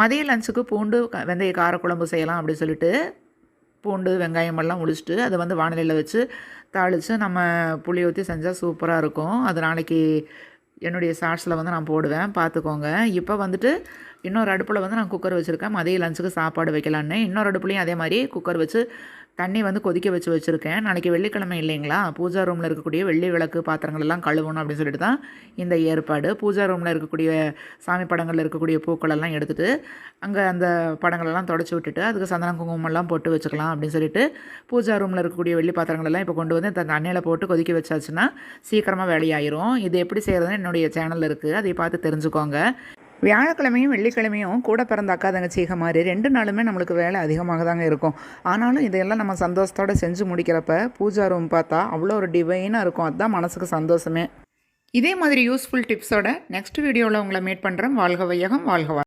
மதிய லஞ்சுக்கு பூண்டு வெந்தய காரக்குழம்பு செய்யலாம் அப்படின்னு சொல்லிட்டு பூண்டு வெங்காயம் எல்லாம் முடிச்சுட்டு அதை வந்து வானிலையில் வச்சு தாளித்து நம்ம புளி ஊற்றி செஞ்சால் சூப்பராக இருக்கும். அது நாளைக்கு என்னுடைய ஷார்ட்ஸில் வந்து நான் போடுவேன். பார்த்துக்கோங்க இப்போ வந்துட்டு இன்னொரு அடுப்பில் வந்து நான் குக்கர் வச்சுருக்கேன். மதிய லஞ்சுக்கு சாப்பாடு வைக்கலான்னு. இன்னொரு அடுப்புலையும் அதே மாதிரி குக்கர் வச்சு தண்ணி வந்து கொதிக்க வச்சு வச்சுருக்கேன். நாளைக்கு வெள்ளிக்கிழமை இல்லைங்களா? பூஜா ரூமில் இருக்கக்கூடிய வெள்ளி விளக்கு பாத்திரங்கள் எல்லாம் கழுவணும் அப்படின்னு சொல்லிட்டு தான் இந்த ஏற்பாடு. பூஜா ரூமில் இருக்கக்கூடிய சாமி படங்களில் இருக்கக்கூடிய பூக்களெல்லாம் எடுத்துகிட்டு அங்கே அந்த படங்களெல்லாம் தொடச்சி விட்டுட்டு அதுக்கு சந்தன குங்குமம்லாம் போட்டு வச்சுக்கலாம் அப்படின்னு சொல்லிட்டு பூஜா ரூமில் இருக்கக்கூடிய வெள்ளி பாத்திரங்கள் எல்லாம் இப்போ கொண்டு வந்து இந்த தண்ணியில் போட்டு கொதிக்க வச்சாச்சுன்னா சீக்கிரமாக வேலையாயிரும். இது எப்படி செய்கிறதுன்னு என்னுடைய சேனல் இருக்குது அதை பார்த்து தெரிஞ்சுக்கோங்க. வியாழக்கிழமையும் வெள்ளிக்கிழமையும் கூட பிறந்த அக்கா தங்கச்சிக மாதிரி ரெண்டு நாளுமே நம்மளுக்கு வேலை அதிகமாக தாங்க இருக்கும். ஆனாலும் இதையெல்லாம் நம்ம சந்தோஷத்தோடு செஞ்சு முடிக்கிறப்ப பூஜா ரூம் பார்த்தா அவ்வளோ ஒரு டிவைனாக இருக்கும். அதுதான் மனசுக்கு சந்தோஷமே. இதே மாதிரி யூஸ்ஃபுல் டிப்ஸோட நெக்ஸ்ட் வீடியோவில் உங்களை மீட் பண்ணுறேன் வாழ்க வையகம் வாழ்க